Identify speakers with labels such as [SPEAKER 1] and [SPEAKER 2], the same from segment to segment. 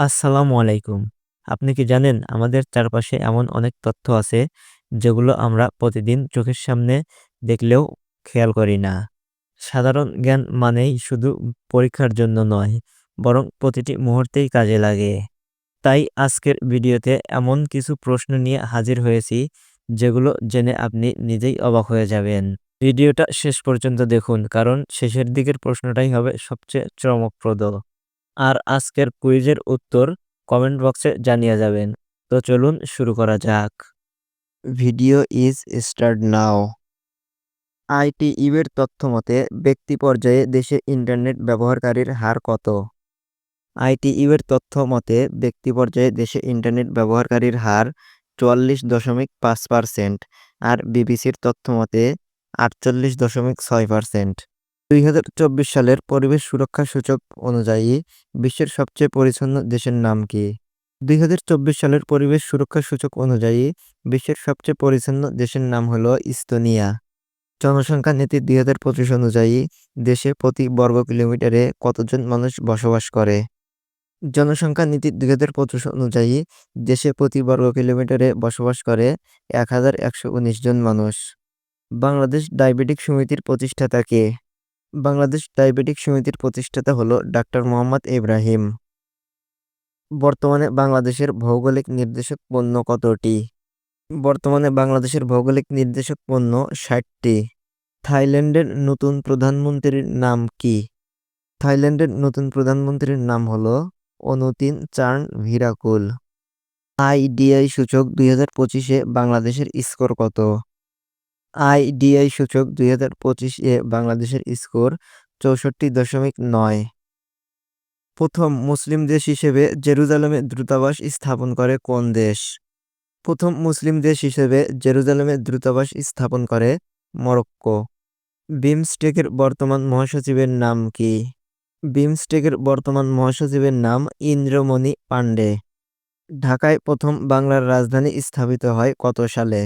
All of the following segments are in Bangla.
[SPEAKER 1] আসসালামু আলাইকুম। আপনি কি জানেন আমাদের চারপাশে এমন অনেক তথ্য আছে যেগুলো আমরা প্রতিদিন চোখের সামনে দেখলেও খেয়াল করি না। সাধারণ জ্ঞান মানেই শুধু পরীক্ষার জন্য নয়, বরং প্রতিটি মুহূর্তেই কাজে লাগে। তাই আজকের ভিডিওতে এমন কিছু প্রশ্ন নিয়ে হাজির হয়েছি যেগুলো জেনে আপনি নিজেই অবাক হয়ে যাবেন। ভিডিওটা শেষ পর্যন্ত দেখুন কারণ শেষের দিকের প্রশ্নটাই হবে সবচেয়ে চমকপ্রদ। আর আজকের কুইজের উত্তর কমেন্ট বক্সে জানিয়ে যাবেন। তো চলুন শুরু করা যাক। Video is start now. আইটিইউর তথ্য মতে, ব্যক্তি পর্যায়ে দেশে ইন্টারনেট ব্যবহারকারীর হার কত? আইটিইউর তথ্য মতে, ব্যক্তি পর্যায়ে দেশে ইন্টারনেট ব্যবহারকারীর হার চুয়াল্লিশ দশমিক পাঁচ পার্সেন্ট আর বিবিসির তথ্য মতে, আটচল্লিশ দশমিক ছয় পার্সেন্ট। দুই হাজার চব্বিশ সালের পরিবেশ সুরক্ষা সূচক অনুযায়ী বিশ্বের সবচেয়ে পরিচ্ছন্ন দেশের নাম কি? দুই হাজার চব্বিশ সালের পরিবেশ সুরক্ষা সূচক অনুযায়ী বিশ্বের সবচেয়ে পরিচ্ছন্ন দেশের নাম হল ইস্তোনিয়া। জনসংখ্যা নীতি দুই হাজার পঁচিশ অনুযায়ী দেশে প্রতি বর্গ কিলোমিটারে কতজন মানুষ বসবাস করে? জনসংখ্যা নীতি দুই হাজার পঁচিশ অনুযায়ী দেশে প্রতি বর্গ কিলোমিটারে বসবাস করে এক হাজার একশো উনিশ জন মানুষ। বাংলাদেশ ডায়াবেটিক সমিতির প্রতিষ্ঠাতা কে? বাংলাদেশ ডায়াবেটিক সমিতির প্রতিষ্ঠাতা হলো ডাক্তার মোহাম্মদ ইব্রাহিম। বর্তমানে বাংলাদেশের ভৌগোলিক নির্দেশক পণ্য কতটি? বর্তমানে বাংলাদেশের ভৌগোলিক নির্দেশক পণ্য ষাটটি। থাইল্যান্ডের নতুন প্রধানমন্ত্রীর নাম কি? থাইল্যান্ডের নতুন প্রধানমন্ত্রীর নাম হলো অনুতিন চার্ন ভিরাকুল। আইডিআই সূচক দুই হাজার পঁচিশে বাংলাদেশের স্কোর কত? আইডিআই সূচক দুই হাজার পঁচিশে বাংলাদেশের স্কোর চৌষট্টি দশমিক নয়। প্রথম মুসলিম দেশ হিসেবে জেরুজালেমে দ্রুতাবাস স্থাপন করে কোন দেশ? প্রথম মুসলিম দেশ হিসেবে জেরুজালেমে দ্রুতাবাস স্থাপন করে মরক্কো। বিমস্টেকের বর্তমান মহাসচিবের নাম কি? বিমস্টেকের বর্তমান মহাসচিবের নাম ইন্দ্রমণি পাণ্ডে। ঢাকায় প্রথম বাংলার রাজধানী স্থাপিত হয় কত সালে?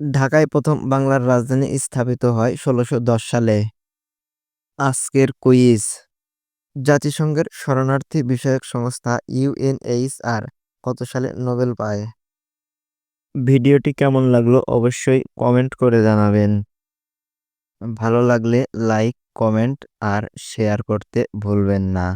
[SPEAKER 1] ঢাকায় প্রথম বাংলার রাজধানী স্থাপিত হয় ষোলোশো সালে। আজকের কুইজ। জাতিসংঘের শরণার্থী বিষয়ক সংস্থা ইউএনএইচআর কত সালে নোবেল পায়? ভিডিওটি কেমন লাগল অবশ্যই কমেন্ট করে জানাবেন। ভালো লাগলে লাইক, কমেন্ট আর শেয়ার করতে ভুলবেন না।